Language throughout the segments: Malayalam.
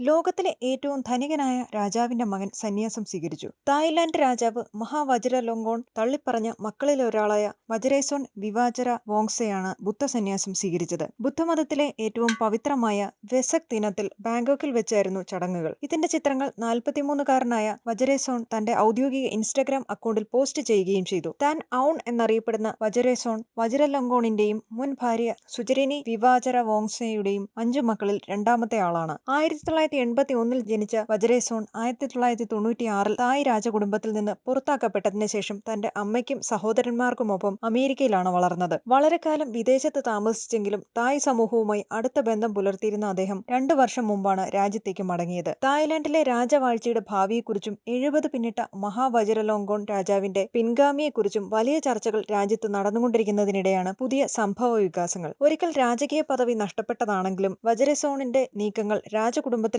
ലോകത്തിലെ ഏറ്റവും ധനികനായ രാജാവിന്റെ മകൻ സന്യാസം സ്വീകരിച്ചു. തായ്ലാന്റ് രാജാവ് മഹാവജ്ര മഹാവജ്രലോങ്കോൺ തള്ളിപ്പറഞ്ഞ മക്കളിലൊരാളായ വജ്രേസോൺ വിവാചര വോങ്സയാണ് ബുദ്ധസന്യാസം സ്വീകരിച്ചത്. ബുദ്ധമതത്തിലെ ഏറ്റവും പവിത്രമായ വെസക് ദിനത്തിൽ ബാങ്കോക്കിൽ വെച്ചായിരുന്നു ചടങ്ങുകൾ. ഇതിന്റെ ചിത്രങ്ങൾ നാൽപ്പത്തിമൂന്നുകാരനായ വജ്രേസോൺ തന്റെ ഔദ്യോഗിക ഇൻസ്റ്റഗ്രാം അക്കൗണ്ടിൽ പോസ്റ്റ് ചെയ്യുകയും ചെയ്തു. താൻ ഔൺ എന്നറിയപ്പെടുന്ന വജ്രേസോൺ വജ്രലങ്കോണിന്റെയും മുൻ ഭാര്യ സുചരിനി വിവാചര വോങ്സയുടെയും അഞ്ചു മക്കളിൽ രണ്ടാമത്തെ ആളാണ്. ആയിരത്തി തൊള്ളായിരത്തി എൺപത്തി ഒന്നിൽ ജനിച്ച വജ്രേസോൺ ആയിരത്തി തൊള്ളായിരത്തി തൊണ്ണൂറ്റിയാറിൽ തായ് രാജകുടുംബത്തിൽ നിന്ന് പുറത്താക്കപ്പെട്ടതിന് ശേഷം തന്റെ അമ്മയ്ക്കും സഹോദരന്മാർക്കുമൊപ്പം അമേരിക്കയിലാണ് വളർന്നത്. വളരെക്കാലം വിദേശത്ത് താമസിച്ചെങ്കിലും തായ് സമൂഹവുമായി അടുത്ത ബന്ധം പുലർത്തിയിരുന്ന അദ്ദേഹം രണ്ടു വർഷം മുമ്പാണ് രാജ്യത്തേക്ക് മടങ്ങിയത്. തായ്ലാന്റിലെ രാജവാഴ്ചയുടെ ഭാവിയെക്കുറിച്ചും എഴുപത് പിന്നിട്ട മഹാവജ്രലോങ്കോൺ രാജാവിന്റെ പിൻഗാമിയെക്കുറിച്ചും വലിയ ചർച്ചകൾ രാജ്യത്ത് നടന്നുകൊണ്ടിരിക്കുന്നതിനിടെയാണ് പുതിയ സംഭവ വികാസങ്ങൾ ഒരിക്കൽ രാജകീയ പദവി നഷ്ടപ്പെട്ടതാണെങ്കിലും വജ്രസോണിന്റെ നീക്കങ്ങൾ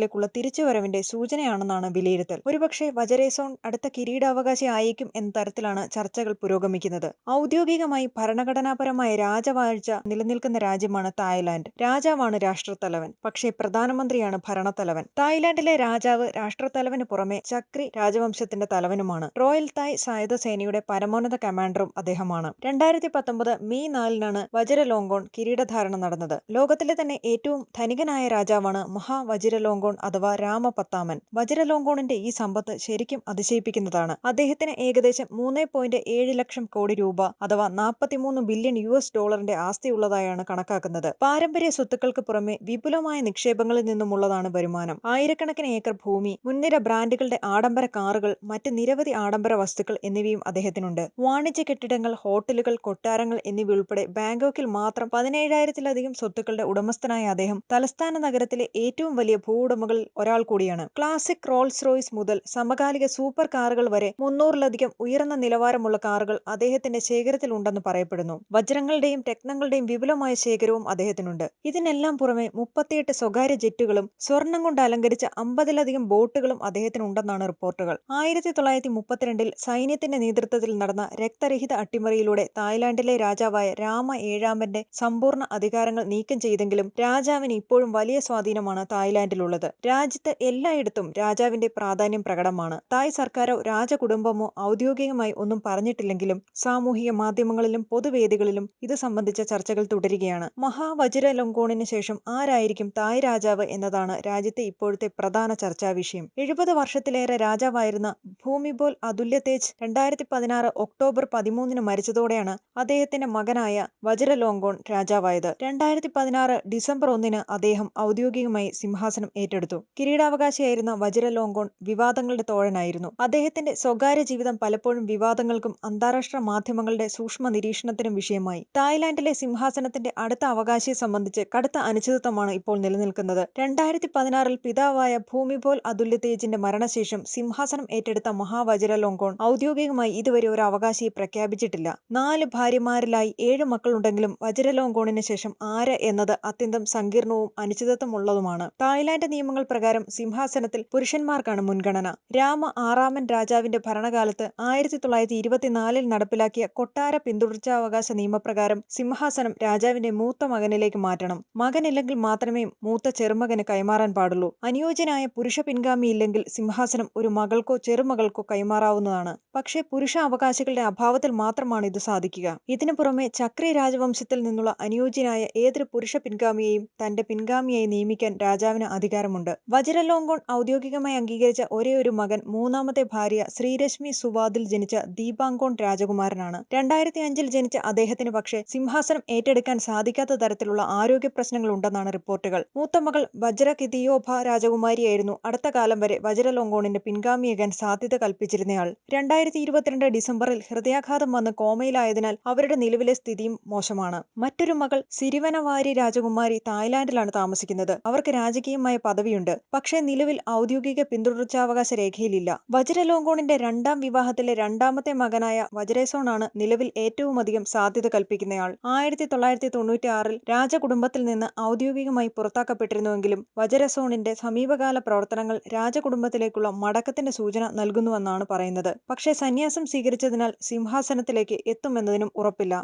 രാജകുടുംബത്തിലേക്കുള്ള തിരിച്ചുവരവിന്റെ സൂചനയാണെന്നാണ് വിലയിരുത്തൽ. ഒരുപക്ഷെ വജരേസോൺ അടുത്ത കിരീടാവകാശി ആയേക്കും എന്ന തരത്തിലാണ് ചർച്ചകൾ പുരോഗമിക്കുന്നത്. ഔദ്യോഗികമായി ഭരണഘടനാപരമായ രാജവാഴ്ച നിലനിൽക്കുന്ന രാജ്യമാണ് തായ്ലാന്റ് രാജാവാണ് രാഷ്ട്രത്തലവൻ. പക്ഷേ പ്രധാനമന്ത്രിയാണ് ഭരണത്തലവൻ. തായ്ലാന്റിലെ രാജാവ് രാഷ്ട്രത്തലവന് പുറമെ ചക്രി രാജവംശത്തിന്റെ തലവനുമാണ്. റോയൽ തായ് സായുധ സേനയുടെ പരമോന്നത കമാൻഡറും അദ്ദേഹമാണ്. രണ്ടായിരത്തി പത്തൊമ്പത് മെയ് നാലിനാണ് വജ്രലോങ്കോൺ കിരീടധാരണം നടന്നത്. ലോകത്തിലെ തന്നെ ഏറ്റവും ധനികനായ രാജാവാണ് മഹാവജ്രലോങ്കോൺ അഥവാ രാമപത്താമൻ വജ്രലോങ്കോണിന്റെ ഈ സമ്പത്ത് ശരിക്കും അതിശയിപ്പിക്കുന്നതാണ്. അദ്ദേഹത്തിന് ഏകദേശം മൂന്ന് പോയിന്റ് ഏഴ് ലക്ഷം കോടി രൂപ അഥവാ നാൽപ്പത്തിമൂന്ന് ബില്യൺ യു എസ് ഡോളറിന്റെ ആസ്തിയുള്ളതായാണ് കണക്കാക്കുന്നത്. പാരമ്പര്യ സ്വത്തുക്കൾക്ക് പുറമെ വിപുലമായ നിക്ഷേപങ്ങളിൽ നിന്നുമുള്ളതാണ് വരുമാനം. ആയിരക്കണക്കിന് ഏക്കർ ഭൂമി മുൻനിര ബ്രാൻഡുകളുടെ ആഡംബര കാറുകൾ മറ്റ് നിരവധി ആഡംബര വസ്തുക്കൾ എന്നിവയും അദ്ദേഹത്തിനുണ്ട്. വാണിജ്യ കെട്ടിടങ്ങൾ ഹോട്ടലുകൾ കൊട്ടാരങ്ങൾ എന്നിവ ഉൾപ്പെടെ ബാങ്കോക്കിൽ മാത്രം പതിനേഴായിരത്തിലധികം സ്വത്തുക്കളുടെ ഉടമസ്ഥനായ അദ്ദേഹം തലസ്ഥാന നഗരത്തിലെ ഏറ്റവും വലിയ ഭൂവുടമകളിൽ ഒരാൾ കൂടിയാണ്. ക്ലാസിക് റോൾസ് റോയ്സ് മുതൽ സമകാലിക സൂപ്പർ കാറുകൾ വരെ മുന്നൂറിലധികം ഉയർന്ന നിലവാരമുള്ള കാറുകൾ അദ്ദേഹത്തിന്റെ ശേഖരത്തിൽ ഉണ്ടെന്ന് പറയപ്പെടുന്നു. വജ്രങ്ങളുടെയും രത്നങ്ങളുടെയും വിപുലമായ ശേഖരവും അദ്ദേഹത്തിനുണ്ട്. ഇതിനെല്ലാം പുറമെ മുപ്പത്തിയെട്ട് സ്വകാര്യ ജെറ്റുകളും സ്വർണം കൊണ്ട് അലങ്കരിച്ച അമ്പതിലധികം ബോട്ടുകളും അദ്ദേഹത്തിനുണ്ടെന്നാണ് റിപ്പോർട്ടുകൾ. ആയിരത്തി തൊള്ളായിരത്തി മുപ്പത്തിരണ്ടിൽ സൈന്യത്തിന്റെ നേതൃത്വത്തിൽ നടന്ന രക്തരഹിത അട്ടിമറിയിലൂടെ തായ്ലാന്റിലെ രാജാവായ രാമ ഏഴാമന്റെ സമ്പൂർണ അധികാരങ്ങൾ നീക്കം ചെയ്തെങ്കിലും രാജാവിന് ഇപ്പോഴും വലിയ സ്വാധീനമാണ് തായ്ലാന്റിലുള്ളത്. രാജ്യത്ത് എല്ലായിടത്തും രാജാവിന്റെ പ്രാധാന്യം പ്രകടമാണ്. തായ് സർക്കാരോ രാജകുടുംബമോ ഔദ്യോഗികമായി ഒന്നും പറഞ്ഞിട്ടില്ലെങ്കിലും സാമൂഹിക മാധ്യമങ്ങളിലും പൊതുവേദികളിലും ഇത് സംബന്ധിച്ച ചർച്ചകൾ തുടരുകയാണ്. മഹാവജ്ര ലൊങ്കോണിന് ശേഷം ആരായിരിക്കും തായ് രാജാവ് എന്നതാണ് രാജ്യത്തെ ഇപ്പോഴത്തെ പ്രധാന ചർച്ചാ വിഷയം. എഴുപത് വർഷത്തിലേറെ രാജാവായിരുന്ന ഭൂമിബോൽ അതുല്യ തേജ് രണ്ടായിരത്തി പതിനാറ് ഒക്ടോബർ പതിമൂന്നിന് മരിച്ചതോടെയാണ് അദ്ദേഹത്തിന്റെ മകനായ വജ്ര ലോങ്കോൺ രാജാവായത്. രണ്ടായിരത്തി പതിനാറ് ഡിസംബർ ഒന്നിന് അദ്ദേഹം ഔദ്യോഗികമായി സിംഹാസനം ഏറ്റെടുത്തു. കിരീടാവകാശിയായിരുന്ന വജ്ര ലോങ്കോൺ വിവാദങ്ങളുടെ തോഴനായിരുന്നു. അദ്ദേഹത്തിന്റെ സ്വകാര്യ ജീവിതം പലപ്പോഴും വിവാദങ്ങൾക്കും അന്താരാഷ്ട്ര മാധ്യമങ്ങളുടെ സൂക്ഷ്മ നിരീക്ഷണത്തിനും വിഷയമായി. തായ്ലാന്റിലെ സിംഹാസനത്തിന്റെ അടുത്ത അവകാശിയെ സംബന്ധിച്ച് കടുത്ത അനിശ്ചിതത്വമാണ് ഇപ്പോൾ നിലനിൽക്കുന്നത്. രണ്ടായിരത്തി പതിനാറിൽ പിതാവായ ഭൂമിപോൽ അതുല്യ തേജിന്റെ മരണശേഷം സിംഹാസനം ഏറ്റെടുത്ത മഹാവജ്ര ലോങ്കോൺ ഔദ്യോഗികമായി ഇതുവരെ ഒരു അവകാശിയെ പ്രഖ്യാപിച്ചിട്ടില്ല. നാല് ഭാര്യമാരിലായി ഏഴ് മക്കളുണ്ടെങ്കിലും വജ്ര ലോങ്കോണിന് ശേഷം ആര് എന്നത് അത്യന്തം സങ്കീർണവും അനിശ്ചിതത്വമുള്ളതുമാണ്. തായ്ലാന്റ് നിയമങ്ങൾ പ്രകാരം സിംഹാസനത്തിൽ പുരുഷന്മാർക്കാണ് മുൻഗണന. രാമ ആറാമൻ രാജാവിന്റെ ഭരണകാലത്ത് ആയിരത്തി തൊള്ളായിരത്തി ഇരുപത്തിനാലിൽ നടപ്പിലാക്കിയ കൊട്ടാര പിന്തുടർച്ചാവകാശ നിയമപ്രകാരം സിംഹാസനം രാജാവിന്റെ മൂത്ത മകനിലേക്ക് മാറ്റണം. മകനില്ലെങ്കിൽ മാത്രമേ മൂത്ത ചെറുമകന് കൈമാറാൻ പാടുള്ളൂ. അനുയോജ്യനായ പുരുഷ പിൻഗാമിയില്ലെങ്കിൽ സിംഹാസനം ഒരു മകൾക്കോ ചെറുമകൾക്കോ കൈമാറാവുന്നതാണ്. പക്ഷേ പുരുഷ അവകാശികളുടെ അഭാവത്തിൽ മാത്രമാണ് ഇത് സാധിക്കുക. ഇതിനു പുറമെ ചക്രി രാജവംശത്തിൽ നിന്നുള്ള അനുയോജ്യനായ ഏതൊരു പുരുഷ പിൻഗാമിയെയും തന്റെ പിൻഗാമിയായി നിയമിക്കാൻ രാജാവിന് അധികാരമുണ്ട് വജ്രലോങ്കോൺ ഔദ്യോഗികമായി അംഗീകരിച്ച ഒരേ ഒരു മകൻ മൂന്നാമത്തെ ഭാര്യ ശ്രീരശ്മി സുവാദിൽ ജനിച്ച ദീപാങ്കോൺ രാജകുമാരനാണ്. രണ്ടായിരത്തി അഞ്ചിൽ ജനിച്ച അദ്ദേഹത്തിന് പക്ഷേ സിംഹാസനം ഏറ്റെടുക്കാൻ സാധിക്കാത്ത തരത്തിലുള്ള ആരോഗ്യ പ്രശ്നങ്ങൾ ഉണ്ടെന്നാണ് റിപ്പോർട്ടുകൾ. മൂത്ത മകൾ വജ്ര കിതിയോഭ രാജകുമാരിയായിരുന്നു. അടുത്ത കാലം വരെ വജ്രലോങ്കോണിന്റെ പിൻഗാമിയാകാൻ സാധ്യത കൽപ്പിച്ചിരുന്നയാൾ. രണ്ടായിരത്തി ഇരുപത്തിരണ്ട് ഡിസംബറിൽ ഹൃദയാഘാതം വന്ന് കോമയിലായതിനാൽ അവരുടെ നിലവിലെ സ്ഥിതിയും മോശമാണ്. മറ്റൊരു മകൾ സിരിവനവാരി രാജകുമാരി തായ്ലാന്റിലാണ് താമസിക്കുന്നത്. അവർക്ക് രാജകീയമായ പദവിയുണ്ട്. പക്ഷേ നിലവിൽ ഔദ്യോഗിക പിന്തുടർച്ചാവകാശ രേഖയിലില്ല. വജ്രലോങ്കോണിന്റെ രണ്ടാം വിവാഹത്തിലെ രണ്ടാമത്തെ മകനായ വജ്രേസോണാണ് നിലവിൽ ഏറ്റവുമധികം സാധ്യത കൽപ്പിക്കുന്നയാൾ. ആയിരത്തി തൊള്ളായിരത്തി തൊണ്ണൂറ്റി ആറിൽ രാജകുടുംബത്തിൽ നിന്ന് ഔദ്യോഗികമായി പുറത്താക്കപ്പെട്ടിരുന്നുവെങ്കിലും വജ്രസോണിന്റെ സമീപകാല പ്രവർത്തനങ്ങൾ രാജകുടുംബത്തിലേക്കുള്ള മടക്കത്തിന്റെ സൂചന നൽകുന്നുവെന്നാണ് പറയുന്നത്. പക്ഷേ സന്യാസം സ്വീകരിച്ചതിനാൽ സിംഹാസനത്തിലേക്ക് എത്തുമെന്നതിനും ഉറപ്പില്ല.